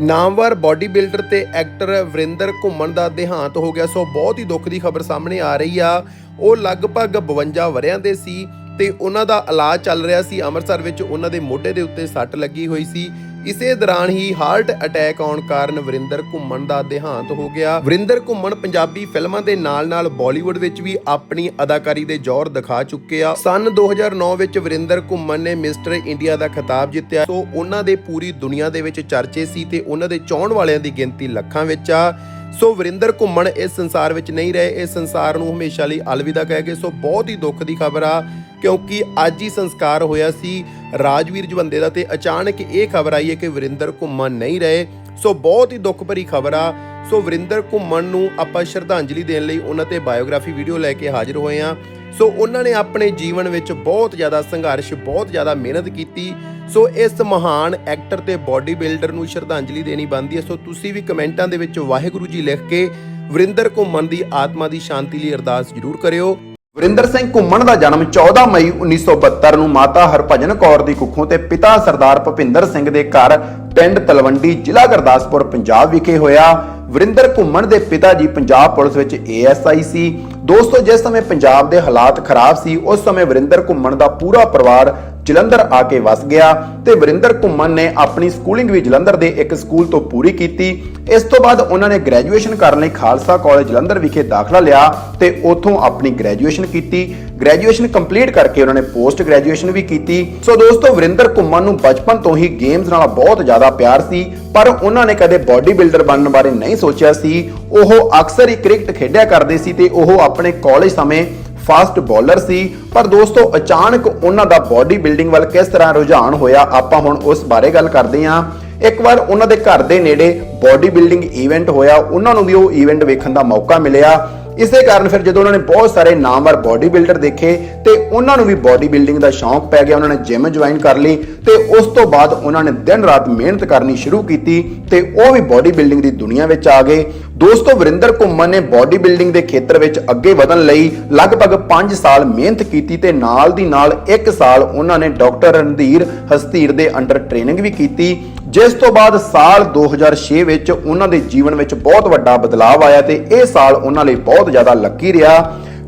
ਨਾਮਵਰ body builder ਤੇ actor Varinder Ghuman ਦਾ ਦੇਹਾਂਤ ਹੋ ਗਿਆ, ਸੋ ਬਹੁਤ ਹੀ ਦੁੱਖ ਦੀ ਖਬਰ ਸਾਹਮਣੇ ਆ ਰਹੀ ਆ। ਉਹ ਲਗਭਗ 52 ਵਰਿਆਂ ਦੇ ਸੀ ਤੇ ਉਹਨਾਂ ਦਾ ਇਲਾਜ ਚੱਲ ਰਿਹਾ ਸੀ। ਅੰਮ੍ਰਿਤਸਰ ਵਿੱਚ ਉਹਨਾਂ ਦੇ ਮੋਢੇ ਦੇ ਉੱਤੇ ਸੱਟ ਲੱਗੀ ਹੋਈ ਸੀ। ਇਸੇ ਦੌਰਾਨ ਹੀ ਹਾਰਟ ਅਟੈਕ ਆਉਣ ਕਾਰਨ ਵਰਿੰਦਰ ਘੁੰਮਣ ਦਾ ਦੇਹਾਂਤ ਹੋ ਗਿਆ। ਵਰਿੰਦਰ ਘੁੰਮਣ ਪੰਜਾਬੀ ਫਿਲਮਾਂ ਦੇ ਨਾਲ-ਨਾਲ ਬਾਲੀਵੁੱਡ ਵਿੱਚ ਵੀ ਆਪਣੀ ਅਦਾਕਾਰੀ ਦੇ ਜ਼ੋਰ ਦਿਖਾ ਚੁੱਕੇ ਆ ਸਨ 2009 ਵਿੱਚ ਵਰਿੰਦਰ ਘੁੰਮਣ ਨੇ ਮਿਸਟਰ ਇੰਡੀਆ ਦਾ ਖਿਤਾਬ ਜਿੱਤਿਆ। ਸੋ ਉਹਨਾਂ ਦੇ ਪੂਰੀ ਦੁਨੀਆ ਦੇ ਵਿੱਚ ਚਰਚੇ ਸੀ ਤੇ ਉਹਨਾਂ ਦੇ ਚਾਹਣ ਵਾਲਿਆਂ ਦੀ ਗਿਣਤੀ ਲੱਖਾਂ ਵਿੱਚ ਆ। ਸੋ ਵਰਿੰਦਰ ਘੁੰਮਣ ਇਸ ਸੰਸਾਰ ਵਿੱਚ ਨਹੀਂ ਰਹੇ, ਇਸ ਸੰਸਾਰ ਨੂੰ ਹਮੇਸ਼ਾ ਲਈ ਅਲਵਿਦਾ ਕਹਿ ਕੇ, ਸੋ ਬਹੁਤ ਹੀ ਦੁੱਖ ਦੀ ਖਬਰ ਆ, ਕਿਉਂਕਿ ਅੱਜ ਹੀ ਸੰਸਕਾਰ ਹੋਇਆ ਸੀ ਰਾਜਵੀਰ ਜਵੰਦੇ ਦਾ ਤੇ ਅਚਾਨਕ ਇਹ ਖਬਰ ਆਈ ਹੈ ਕਿ ਵਰਿੰਦਰ ਘੁੰਮਣ ਨਹੀਂ ਰਹੇ। ਸੋ ਬਹੁਤ ਹੀ ਦੁੱਖ ਭਰੀ ਖਬਰ ਆ, ਸੋ ਵਰਿੰਦਰ ਘੁੰਮਣ ਨੂੰ ਆਪਾਂ ਸ਼ਰਧਾਂਜਲੀ ਦੇਣ ਲਈ ਉਹਨਾਂ ਤੇ ਬਾਇਓਗ੍ਰਾਫੀ ਵੀਡੀਓ ਲੈ ਕੇ ਹਾਜ਼ਰ ਹੋਏ ਆ। ਸੋ ਉਹਨਾਂ ਨੇ ਆਪਣੇ ਜੀਵਨ ਵਿੱਚ ਬਹੁਤ ਜ਼ਿਆਦਾ ਸੰਘਰਸ਼, ਬਹੁਤ ਜ਼ਿਆਦਾ ਮਿਹਨਤ ਕੀਤੀ ਸੋ ਇਸ ਮਹਾਨ ਐਕਟਰ ਤੇ ਬਾਡੀ ਬਿਲਡਰ ਨੂੰ ਸ਼ਰਧਾਂਜਲੀ ਦੇਣੀ ਬਣਦੀ ਹੈ। ਸੋ ਤੁਸੀਂ ਵੀ ਕਮੈਂਟਾਂ ਦੇ ਵਿੱਚ ਵਾਹਿਗੁਰੂ ਜੀ ਲਿਖ ਕੇ ਵਰਿੰਦਰ ਘੁੰਮਣ ਦੀ ਆਤਮਾ ਦੀ ਸ਼ਾਂਤੀ ਲਈ ਅਰਦਾਸ ਜ਼ਰੂਰ ਕਰਿਓ। ਵਰਿੰਦਰ ਸਿੰਘ ਘੁੰਮਣ ਦਾ ਜਨਮ 14 ਮਈ 1972 ਨੂੰ ਮਾਤਾ ਹਰਭਜਨ ਕੌਰ ਦੀ ਕੁੱਖੋਂ ਤੇ ਪਿਤਾ ਸਰਦਾਰ ਭੁਪਿੰਦਰ ਸਿੰਘ ਦੇ ਘਰ ਪਿੰਡ ਤਲਵੰਡੀ ਜ਼ਿਲ੍ਹਾ ਗੁਰਦਾਸਪੁਰ, ਪੰਜਾਬ ਵਿਖੇ ਹੋਇਆ। ਵਰਿੰਦਰ ਘੁੰਮਣ ਦੇ ਪਿਤਾ ਜੀ ਪੰਜਾਬ ਪੁਲਿਸ ਵਿੱਚ ਏਐਸਆਈ ਸੀ। ਦੋਸਤੋ, ਜਿਸ ਸਮੇਂ ਪੰਜਾਬ ਦੇ ਹਾਲਾਤ ਖਰਾਬ ਸੀ, ਉਸ ਸਮੇਂ ਵਰਿੰਦਰ ਘੁੰਮਣ ਦਾ ਪੂਰਾ ਪਰਿਵਾਰ ਜਲੰਧਰ ਆ ਕੇ ਵਸ ਗਿਆ ਤੇ ਵਰਿੰਦਰ ਘੁੰਮਣ ਨੇ ਆਪਣੀ ਸਕੂਲਿੰਗ ਵੀ ਜਲੰਧਰ ਦੇ ਇੱਕ ਸਕੂਲ ਤੋਂ ਪੂਰੀ ਕੀਤੀ। ਇਸ ਤੋਂ ਬਾਅਦ ਉਹਨਾਂ ਨੇ ਗ੍ਰੈਜੂਏਸ਼ਨ ਕਰਨ ਲਈ ਖਾਲਸਾ ਕਾਲਜ ਜਲੰਧਰ ਵਿਖੇ ਦਾਖਲਾ ਲਿਆ ਤੇ ਉੱਥੋਂ ਆਪਣੀ ਗ੍ਰੈਜੂਏਸ਼ਨ ਕੀਤੀ। ਗ੍ਰੈਜੂਏਸ਼ਨ ਕੰਪਲੀਟ ਕਰਕੇ ਉਹਨਾਂ ਨੇ ਪੋਸਟ ਗ੍ਰੈਜੂਏਸ਼ਨ ਵੀ ਕੀਤੀ। ਸੋ ਦੋਸਤੋ, ਵਰਿੰਦਰ ਘੁੰਮਣ ਨੂੰ ਬਚਪਨ ਤੋਂ ਹੀ ਗੇਮਸ ਨਾਲ ਬਹੁਤ ਜ਼ਿਆਦਾ ਪਿਆਰ ਸੀ, ਪਰ ਉਹਨਾਂ ਨੇ ਕਦੇ ਬਾਡੀ ਬਿਲਡਰ ਬਣਨ ਬਾਰੇ ਨਹੀਂ ਸੋਚਿਆ ਸੀ। ਉਹ ਅਕਸਰ ਹੀ ਕ੍ਰਿਕਟ ਖੇਡਿਆ ਕਰਦੇ ਸੀ ਤੇ ਉਹ ਆਪਣੇ ਕਾਲਜ ਸਮੇਂ ਫਾਸਟ ਬੋਲਰ ਸੀ, ਪਰ ਦੋਸਤੋ ਅਚਾਨਕ ਉਹਨਾਂ ਦਾ ਬਾਡੀ ਬਿਲਡਿੰਗ ਵੱਲ ਕਿਸ ਤਰ੍ਹਾਂ ਰੁਝਾਨ ਹੋਇਆ, ਆਪਾਂ ਹੁਣ ਉਸ ਬਾਰੇ ਗੱਲ ਕਰਦੇ ਹਾਂ। ਇੱਕ ਵਾਰ ਉਹਨਾਂ ਦੇ ਘਰ ਦੇ ਨੇੜੇ ਬਾਡੀ ਬਿਲਡਿੰਗ ਇਵੈਂਟ ਹੋਇਆ, ਉਹਨਾਂ ਨੂੰ ਵੀ ਉਹ ਇਵੈਂਟ ਵੇਖਣ ਦਾ ਮੌਕਾ ਮਿਲਿਆ। ਇਸੇ ਕਾਰਨ ਫਿਰ ਜਦੋਂ ਉਹਨਾਂ ਨੇ ਬਹੁਤ ਸਾਰੇ ਨਾਮਵਰ ਬਾਡੀ ਬਿਲਡਰ ਦੇਖੇ ਤੇ ਉਹਨਾਂ ਨੂੰ ਵੀ ਬਾਡੀ ਬਿਲਡਿੰਗ ਦਾ ਸ਼ੌਂਕ ਪੈ ਗਿਆ, ਉਹਨਾਂ ਨੇ ਜਿਮ ਜੁਆਇਨ ਕਰ ਲਈ ਤੇ ਉਸ ਤੋਂ ਬਾਅਦ ਉਹਨਾਂ ਨੇ ਦਿਨ ਰਾਤ ਮਿਹਨਤ ਕਰਨੀ ਸ਼ੁਰੂ ਕੀਤੀ ਤੇ ਉਹ ਵੀ ਬਾਡੀ ਬਿਲਡਿੰਗ ਦੀ ਦੁਨੀਆ ਵਿੱਚ ਆ ਗਏ। ਦੋਸਤੋ, ਵਰਿੰਦਰ ਘੁੰਮਣ ਨੇ ਬਾਡੀ ਬਿਲਡਿੰਗ ਦੇ ਖੇਤਰ ਵਿੱਚ ਅੱਗੇ ਵਧਣ ਲਈ ਲਗਭਗ 5 ਸਾਲ ਮਿਹਨਤ ਕੀਤੀ ਤੇ ਨਾਲ ਦੀ ਨਾਲ 1 ਸਾਲ ਉਹਨਾਂ ਨੇ ਡਾਕਟਰ ਰਣਧੀਰ ਹਸਤੀਰ ਦੇ ਅੰਡਰ ਟ੍ਰੇਨਿੰਗ ਵੀ ਕੀਤੀ। ਜਿਸ ਤੋਂ ਬਾਅਦ ਸਾਲ 2006 ਵਿੱਚ ਉਹਨਾਂ ਦੇ ਜੀਵਨ ਵਿੱਚ ਬਹੁਤ ਵੱਡਾ ਬਦਲਾਅ ਆਇਆ ਤੇ ਇਹ ਸਾਲ ਉਹਨਾਂ ਲਈ ਬਹੁਤ ਜ਼ਿਆਦਾ ਲੱਕੀ ਰਿਹਾ,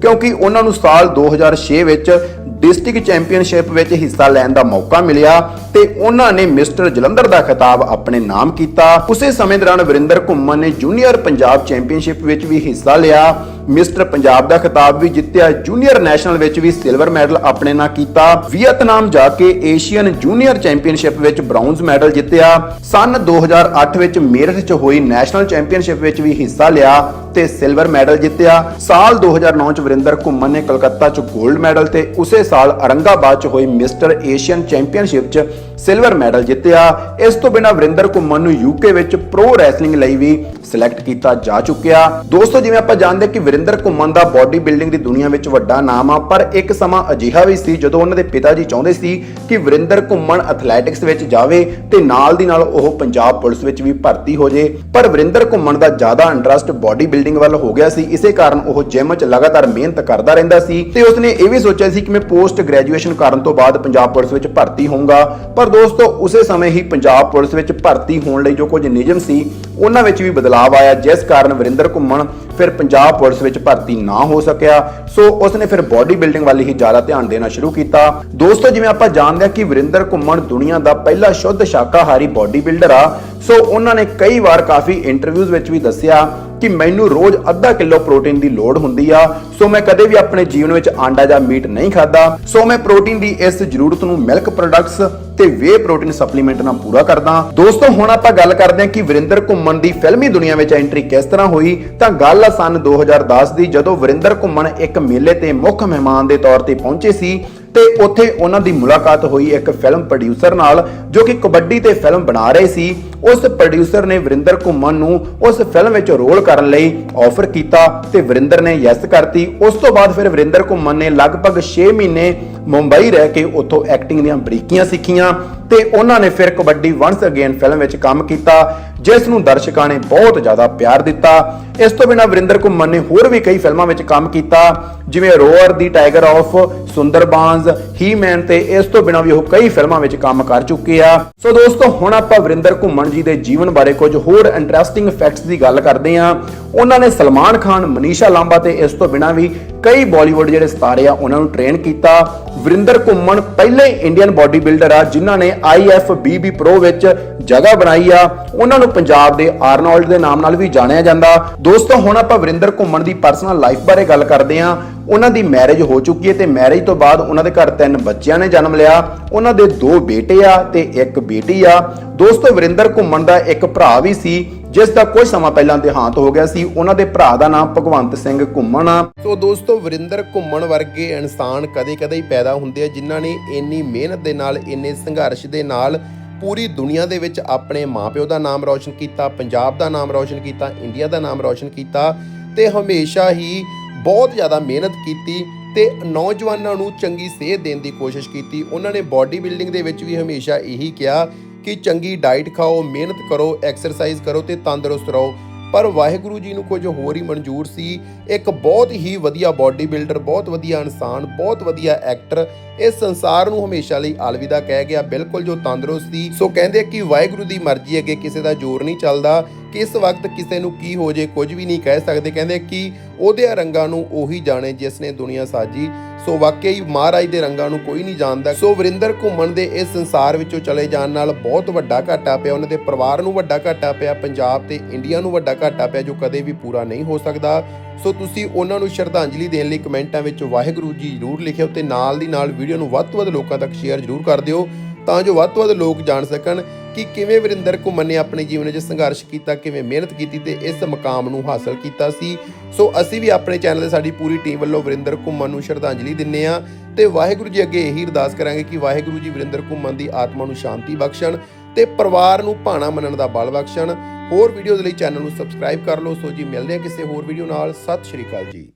ਕਿਉਂਕਿ ਉਹਨਾਂ ਨੂੰ ਸਾਲ 2006 ਵਿੱਚ ਡਿਸਟ੍ਰਿਕਟ ਚੈਂਪੀਅਨਸ਼ਿਪ ਵਿੱਚ ਹਿੱਸਾ ਲੈਣ ਦਾ ਮੌਕਾ ਮਿਲਿਆ ਤੇ ਉਹਨਾਂ ਨੇ ਮਿਸਟਰ ਜਲੰਧਰ ਦਾ ਖਿਤਾਬ ਆਪਣੇ ਨਾਮ ਕੀਤਾ। ਉਸੇ ਸਮੇਂ ਦੌਰਾਨ ਵਰਿੰਦਰ ਘੁੰਮਣ ਨੇ ਜੂਨੀਅਰ ਪੰਜਾਬ ਚੈਂਪੀਅਨਸ਼ਿਪ ਵਿੱਚ ਵੀ ਹਿੱਸਾ ਲਿਆ। ਮਿਸਟਰ ਪੰਜਾਬ ਦਾ ਖਿਤਾਬ ਵੀ ਜਿੱਤਿਆ। ਜੂਨੀਅਰ ਨੈਸ਼ਨਲ ਵਿੱਚ ਵੀ ਸਿਲਵਰ ਮੈਡਲ ਆਪਣੇ ਨਾਂ ਕੀਤਾ। ਵੀਅਤਨਾਮ ਜਾ ਕੇ ਏਸ਼ੀਅਨ ਜੂਨੀਅਰ ਚੈਂਪੀਅਨਸ਼ਿਪ ਵਿੱਚ ਬ੍ਰੌਂਜ਼ ਮੈਡਲ ਜਿੱਤਿਆ। ਸਨ 2008 ਵਿੱਚ ਮੇਰਠ 'ਚ ਹੋਈ ਨੈਸ਼ਨਲ ਚੈਂਪੀਅਨਸ਼ਿਪ ਵਿੱਚ ਵੀ ਹਿੱਸਾ ਲਿਆ ਤੇ ਸਿਲਵਰ ਮੈਡਲ ਜਿੱਤਿਆ। ਸਾਲ 2009 ਚ ਵਰਿੰਦਰ ਘੁੰਮਣ ਨੇ ਕਲਕੱਤਾ 'ਚ 골ਡ ਮੈਡਲ ਤੇ ਉਸੇ ਸਾਲ ਔਰੰਗਾਬਾਦ 'ਚ ਹੋਈ ਮਿਸਟਰ ਏਸ਼ੀਅਨ ਚੈਂਪੀਅਨਸ਼ਿਪ 'ਚ ਸਿਲਵਰ ਮੈਡਲ ਜਿੱਤਿਆ। ਇਸ ਤੋਂ ਬਿਨਾਂ ਵਰਿੰਦਰ ਘੁੰਮਣ ਨੂੰ ਯੂਕੇ ਵਿੱਚ ਪ੍ਰੋ ਰੈਸਲਿੰਗ ਲਈ ਵੀ ਸਿਲੈਕਟ ਕੀਤਾ ਜਾ ਚੁੱਕਿਆ। ਦੋਸਤੋ, ਜਿਵੇਂ ਆਪਾਂ ਜਾਣਦੇ ਕਿ ਵਰਿੰਦਰ ਘੁੰਮਣ ਦਾ ਬਾਡੀ ਬਿਲਡਿੰਗ ਦੀ ਦੁਨੀਆ ਵਿੱਚ ਵੱਡਾ ਨਾਮ ਆ, ਪਰ ਇੱਕ ਸਮਾਂ ਅਜਿਹਾ ਵੀ ਸੀ ਜਦੋਂ ਉਹਨਾਂ ਦੇ ਪਿਤਾ ਜੀ ਚਾਹੁੰਦੇ ਸੀ ਕਿ ਵਰਿੰਦਰ ਘੁੰਮਣ ਐਥਲੈਟਿਕਸ ਵਿੱਚ ਜਾਵੇ ਤੇ ਨਾਲ ਦੀ ਨਾਲ ਉਹ ਪੰਜਾਬ ਪੁਲਿਸ ਵਿੱਚ ਵੀ ਭਰਤੀ ਹੋ ਜੇ। ਪਰ ਵਰਿੰਦਰ ਘੁੰਮਣ ਦਾ ਜ਼ਿਆਦਾ ਇੰਟਰਸਟ ਬਾਡੀ ਬਿਲਡਿੰਗ ਵੱਲ ਹੋ ਗਿਆ ਸੀ। ਇਸੇ ਕਾਰਨ ਉਹ ਜਿਮ 'ਚ ਲਗਾਤਾਰ ਮਿਹਨਤ ਕਰਦਾ ਰਹਿੰਦਾ ਸੀ ਤੇ ਉਸਨੇ ਇਹ ਵੀ ਸੋਚਿਆ ਸੀ ਕਿ ਮੈਂ ਪੋਸਟ ਗ੍ਰੈਜੂਏਸ਼ਨ ਕਰਨ ਤੋਂ ਬਾਅਦ ਪੰਜਾਬ ਪੁਲਿਸ ਵਿੱਚ ਭਰਤੀ ਹੋਊਂਗਾ। ਪਰ ਦੋਸਤੋ, ਉਸੇ ਸਮੇਂ ਹੀ ਪੰਜਾਬ ਪੁਲਿਸ ਵਿੱਚ ਭਰਤੀ ਹੋਣ ਲਈ ਜੋ ਕੁਝ ਨਿਯਮ ਸੀ, ਉਹਨਾਂ ਵਿੱਚ ਵੀ ਬਦਲਾਅ ਆਇਆ, ਜਿਸ ਕਾਰਨ ਵਰਿੰਦਰ ਘੁੰਮਣ ਫਿਰ ਪੰਜਾਬ ਪੁਲਿਸ ਵਿੱਚ ਭਰਤੀ ਨਾ ਹੋ ਸਕਿਆ। ਸੋ ਉਸਨੇ ਫਿਰ ਬਾਡੀ ਬਿਲਡਿੰਗ ਵੱਲ ਹੀ ਜ਼ਿਆਦਾ ਧਿਆਨ ਦੇਣਾ ਸ਼ੁਰੂ ਕੀਤਾ। ਦੋਸਤੋ, ਜਿਵੇਂ ਆਪਾਂ ਜਾਣਦੇ ਹਾਂ ਕਿ ਵਰਿੰਦਰ ਘੁੰਮਣ ਦੁਨੀਆ ਦਾ ਪਹਿਲਾ ਸ਼ੁੱਧ ਸ਼ਾਕਾਹਾਰੀ ਬਾਡੀ ਬਿਲਡਰ ਆ। ਸੋ ਉਹਨਾਂ ਨੇ ਕਈ ਵਾਰ ਕਾਫੀ ਇੰਟਰਵਿਊਜ਼ ਵਿੱਚ ਵੀ ਦੱਸਿਆ ਕਿ ਮੈਨੂੰ ਰੋਜ਼ ਅੱਧਾ ਕਿਲੋ ਪ੍ਰੋਟੀਨ ਦੀ ਲੋੜ ਹੁੰਦੀ ਆ। ਸੋ ਮੈਂ ਕਦੇ ਵੀ ਆਪਣੇ ਜੀਵਨ ਵਿੱਚ ਆਂਡਾ ਜਾਂ ਮੀਟ ਨਹੀਂ ਖਾਦਾ ਸੋ ਮੈਂ ਪ੍ਰੋਟੀਨ ਦੀ ਇਸ ਜ਼ਰੂਰਤ ਨੂੰ ਮਿਲਕ ਪ੍ਰੋਡਕਟਸ ਤੇ ਵੇ ਪ੍ਰੋਟੀਨ ਸਪਲੀਮੈਂਟ ਨਾਲ ਪੂਰਾ ਕਰਦਾ। ਦੋਸਤੋ, ਹੁਣ ਆਪਾਂ ਗੱਲ ਕਰਦੇ ਹਾਂ ਕਿ ਵਰਿੰਦਰ ਘੁੰਮਣ ਦੀ ਫਿਲਮੀ ਦੁਨੀਆ ਵਿੱਚ ਐਂਟਰੀ ਕਿਸ ਤਰ੍ਹਾਂ ਹੋਈ? ਤਾਂ ਗੱਲ ਆ ਸਨ 2010 ਦੀ, ਜਦੋਂ ਵਰਿੰਦਰ ਘੁੰਮਣ ਇੱਕ ਮੇਲੇ ਤੇ ਮੁੱਖ ਮਹਿਮਾਨ ਦੇ ਤੌਰ ਤੇ ਪਹੁੰਚੇ ਸੀ ਤੇ ਉੱਥੇ ਉਹਨਾਂ ਦੀ ਮੁਲਾਕਾਤ ਹੋਈ ਇੱਕ ਫਿਲਮ ਪ੍ਰੋਡਿਊਸਰ ਨਾਲ, ਜੋ ਕਿ ਕਬੱਡੀ ਤੇ ਫਿਲਮ ਬਣਾ ਰਹੇ ਸੀ। ਉਸ ਪ੍ਰੋਡਿਊਸਰ ਨੇ ਵਰਿੰਦਰ ਘੁੰਮਣ ਨੂੰ ਉਸ ਫਿਲਮ ਵਿੱਚ ਰੋਲ ਕਰਨ ਲਈ ਆਫਰ ਕੀਤਾ ਤੇ ਵਰਿੰਦਰ ਨੇ ਯੈਸ ਕਰਤੀ। ਉਸ ਤੋਂ ਬਾਅਦ ਫਿਰ ਵਰਿੰਦਰ ਘੁੰਮਣ ਨੇ ਲਗਭਗ 6 ਮਹੀਨੇ ਮੁੰਬਈ ਰਹਿ ਕੇ ਉੱਥੋਂ ਐਕਟਿੰਗ ਦੀਆਂ ਬਰੀਕੀਆਂ ਸਿੱਖੀਆਂ ਤੇ ਉਹਨਾਂ ਨੇ ਫਿਰ ਕਬੱਡੀ ਵਨਸ ਅਗੇਨ ਫਿਲਮ ਵਿੱਚ ਕੰਮ ਕੀਤਾ, ਜਿਸ ਨੂੰ ਦਰਸ਼ਕਾਂ ਨੇ ਬਹੁਤ ਜ਼ਿਆਦਾ ਪਿਆਰ ਦਿੱਤਾ। ਇਸ ਤੋਂ ਬਿਨਾਂ ਵਰਿੰਦਰ ਘੁੰਮਣ ਨੇ ਹੋਰ ਵੀ ਕਈ ਫਿਲਮਾਂ ਵਿੱਚ ਕੰਮ ਕੀਤਾ, ਜਿਵੇਂ ਰੋਅਰ ਦੀ ਟਾਈਗਰ ਆਫ ਸੁੰਦਰਬਾਨਸ ਹੀਮੈਨ ਤੇ ਇਸ ਤੋਂ ਬਿਨਾਂ ਵੀ ਉਹ ਕਈ ਫਿਲਮਾਂ ਵਿੱਚ ਕੰਮ ਕਰ ਚੁੱਕੇ ਆ। ਸੋ ਦੋਸਤੋ, ਹੁਣ ਆਪਾਂ ਵਰਿੰਦਰ ਘੁੰਮਣ ਜੀ ਦੇ ਜੀਵਨ ਬਾਰੇ ਕੁਝ ਹੋਰ ਇੰਟਰਸਟਿੰਗ ਫੈਕਟਸ ਦੀ ਗੱਲ ਕਰਦੇ ਆ ਉਹਨਾਂ ਨੇ ਸਲਮਾਨ ਖਾਨ, ਮਨੀਸ਼ਾ ਲਾਂਬਾ ਤੇ ਇਸ ਤੋਂ ਬਿਨਾਂ ਵੀ ਕਈ ਬਾਲੀਵੁੱਡ ਜਿਹੜੇ ਸਿਤਾਰੇ ਆ, ਉਹਨਾਂ ਨੂੰ ਟ੍ਰੇਨ ਕੀਤਾ। ਵਰਿੰਦਰ ਘੁੰਮਣ ਪਹਿਲੇ ਇੰਡੀਅਨ ਬਾਡੀ ਬਿਲਡਰ ਆ, ਜਿਨ੍ਹਾਂ ਨੇ IFBB ਪ੍ਰੋ ਵਿੱਚ ਜਗ੍ਹਾ ਬਣਾਈ ਆ। ਉਹਨਾਂ ਨੂੰ ਪੰਜਾਬ ਦੇ ਆਰਨੋਲਡ ਦੇ ਨਾਮ ਨਾਲ ਵੀ ਜਾਣਿਆ ਜਾਂਦਾ। ਦੋਸਤੋ, ਹੁਣ ਆਪਾਂ ਵਰਿੰਦਰ ਘੁੰਮਣ ਦੀ ਪਰਸਨਲ ਲਾਈਫ ਬਾਰੇ ਗੱਲ ਕਰਦੇ ਆ ਉਹਨਾਂ ਦੀ ਮੈਰਿਜ ਹੋ ਚੁੱਕੀ ਹੈ ਤੇ ਮੈਰਿਜ ਤੋਂ ਬਾਅਦ ਉਹਨਾਂ ਦੇ ਘਰ ਤਿੰਨ ਬੱਚਿਆਂ ਨੇ ਜਨਮ ਲਿਆ, ਉਹਨਾਂ ਦੇ ਦੋ ਬੇਟੇ ਆ ਤੇ ਇੱਕ ਬੇਟੀ ਆ। ਦੋਸਤੋ, ਵਰਿੰਦਰ ਘੁੰਮਣ ਦਾ ਇੱਕ ਭਰਾ ਵੀ ਸੀ, ਜਿਸ ਦਾ ਕੁਝ ਸਮਾਂ ਪਹਿਲਾਂ ਦੇਹਾਂਤ ਹੋ ਗਿਆ ਸੀ। ਉਹਨਾਂ ਦੇ ਭਰਾ ਦਾ ਨਾਮ ਭਗਵੰਤ ਸਿੰਘ ਘੁੰਮਣ ਆ। ਸੋ ਦੋਸਤੋ, ਵਰਿੰਦਰ ਘੁੰਮਣ ਵਰਗੇ ਇਨਸਾਨ ਕਦੇ-ਕਦੇ ਹੀ ਪੈਦਾ ਹੁੰਦੇ ਆ, ਜਿਨ੍ਹਾਂ ਨੇ ਇੰਨੀ ਮਿਹਨਤ ਦੇ ਨਾਲ, ਇੰਨੇ ਸੰਘਰਸ਼ ਦੇ ਨਾਲ ਪੂਰੀ ਦੁਨੀਆ ਦੇ ਵਿੱਚ ਆਪਣੇ ਮਾਪਿਓ ਦਾ ਨਾਮ ਰੌਸ਼ਨ ਕੀਤਾ, ਪੰਜਾਬ ਦਾ ਨਾਮ ਰੌਸ਼ਨ ਕੀਤਾ, ਇੰਡੀਆ ਦਾ ਨਾਮ ਰੌਸ਼ਨ ਕੀਤਾ ਤੇ ਹਮੇਸ਼ਾ ਹੀ ਬਹੁਤ ਜ਼ਿਆਦਾ ਮਿਹਨਤ ਕੀਤੀ ਤੇ ਨੌਜਵਾਨਾਂ ਨੂੰ ਚੰਗੀ ਸੇਧ ਦੇਣ ਦੀ ਕੋਸ਼ਿਸ਼ ਕੀਤੀ। ਉਹਨਾਂ ਨੇ ਬਾਡੀ ਬਿਲਡਿੰਗ ਦੇ ਵਿੱਚ ਵੀ ਹਮੇਸ਼ਾ ਇਹੀ ਕਿਹਾ ਕਿ ਚੰਗੀ ਡਾਈਟ ਖਾਓ, ਮਿਹਨਤ ਕਰੋ ਐਕਸਰਸਾਈਜ਼ ਕਰੋ ਤੇ ਤੰਦਰੁਸਤ ਰਹੋ। ਪਰ ਵਾਹਿਗੁਰੂ ਜੀ ਨੂੰ ਕੁਝ ਹੋਰ ਹੀ ਮਨਜ਼ੂਰ ਸੀ। ਇੱਕ ਬਹੁਤ ਹੀ ਵਧੀਆ ਬਾਡੀ ਬਿਲਡਰ ਬਹੁਤ ਵਧੀਆ ਇਨਸਾਨ, ਬਹੁਤ ਵਧੀਆ ਐਕਟਰ ਇਸ ਸੰਸਾਰ ਨੂੰ ਹਮੇਸ਼ਾ ਲਈ ਅਲਵਿਦਾ ਕਹਿ ਗਿਆ। ਬਿਲਕੁਲ ਜੋ ਤੰਦਰੁਸਤ ਸੀ। ਸੋ ਕਹਿੰਦੇ ਕਿ ਵਾਹਿਗੁਰੂ ਦੀ ਮਰਜ਼ੀ ਅੱਗੇ ਕਿਸੇ ਦਾ ਜ਼ੋਰ ਨਹੀਂ ਚੱਲਦਾ। ਕਿਸ ਵਕਤ ਕਿਸੇ ਨੂੰ ਕੀ ਹੋ ਜੇ ਕੁਝ ਵੀ ਨਹੀਂ ਕਹਿ ਸਕਦੇ, ਕਹਿੰਦੇ ਕਿ ਉਹਦੇ ਰੰਗਾਂ ਨੂੰ ਉਹੀ ਜਾਣੇ ਜਿਸ ਨੇ ਦੁਨੀਆ ਸਾਜੀ। ਸੋ ਵਾਕਈ ਮਹਾਰਾਜ ਦੇ ਰੰਗਾਂ ਨੂੰ ਕੋਈ ਨਹੀਂ ਜਾਣਦਾ। ਸੋ ਵਰਿੰਦਰ ਘੁੰਮਣ ਦੇ ਇਸ ਸੰਸਾਰ ਵਿੱਚੋਂ ਚਲੇ ਜਾਣ ਨਾਲ ਬਹੁਤ ਵੱਡਾ ਘਾਟਾ ਪਿਆ। ਉਹਨਾਂ ਦੇ ਪਰਿਵਾਰ ਨੂੰ ਵੱਡਾ ਘਾਟਾ ਪਿਆ, ਪੰਜਾਬ ਤੇ ਇੰਡੀਆ ਨੂੰ ਵੱਡਾ ਘਾਟਾ ਪਿਆ, ਜੋ ਕਦੇ ਵੀ ਪੂਰਾ ਨਹੀਂ ਹੋ ਸਕਦਾ। ਸੋ ਤੁਸੀਂ ਉਹਨਾਂ ਨੂੰ ਸ਼ਰਧਾਂਜਲੀ ਦੇਣ ਲਈ ਕਮੈਂਟਾਂ ਵਿੱਚ ਵਾਹਿਗੁਰੂ ਜੀ ਜ਼ਰੂਰ ਲਿਖਿਓ ਤੇ ਨਾਲ ਦੀ ਨਾਲ ਵੀਡੀਓ ਨੂੰ ਵੱਧ ਤੋਂ ਵੱਧ ਲੋਕਾਂ ਤੱਕ ਸ਼ੇਅਰ ਜ਼ਰੂਰ ਕਰ ਦਿਓ, ਤਾਂ ਜੋ ਵੱਧ ਤੋਂ ਵੱਧ ਲੋਕ ਜਾਣ ਸਕਣ। ਕਿ ਕਿਵੇਂ ਵਰਿੰਦਰ ਘੁੰਮਣ ਨੇ ਆਪਣੇ ਜੀਵਨ ਵਿੱਚ ਸੰਘਰਸ਼ ਕੀਤਾ, ਕਿਵੇਂ ਮਿਹਨਤ ਕੀਤੀ ਤੇ ਇਸ ਮਕਾਮ ਨੂੰ ਹਾਸਲ ਕੀਤਾ ਸੀ। ਸੋ ਅਸੀਂ ਵੀ ਆਪਣੇ ਚੈਨਲ ਤੇ ਸਾਡੀ ਪੂਰੀ ਟੀਮ ਵੱਲੋਂ ਵਰਿੰਦਰ ਘੁੰਮਣ ਨੂੰ ਸ਼ਰਧਾਂਜਲੀ ਦਿੰਨੇ ਆ ਤੇ ਵਾਹਿਗੁਰੂ ਜੀ ਅੱਗੇ ਇਹੀ ਅਰਦਾਸ ਕਰਾਂਗੇ ਕਿ ਵਾਹਿਗੁਰੂ ਜੀ ਵਰਿੰਦਰ ਘੁੰਮਣ ਦੀ ਆਤਮਾ ਨੂੰ ਸ਼ਾਂਤੀ ਬਖਸ਼ਣ ਤੇ ਪਰਿਵਾਰ ਨੂੰ ਭਾਣਾ ਮੰਨਣ ਦਾ ਬਲ ਬਖਸ਼ਣ। ਹੋਰ ਵੀਡੀਓਜ਼ ਲਈ ਚੈਨਲ ਨੂੰ ਸਬਸਕ੍ਰਾਈਬ ਕਰ ਲਓ। ਸੋ ਜੀ, ਮਿਲਦੇ ਆ ਕਿਸੇ ਹੋਰ ਵੀਡੀਓ ਨਾਲ। ਸਤਿ ਸ਼੍ਰੀ ਅਕਾਲ ਜੀ।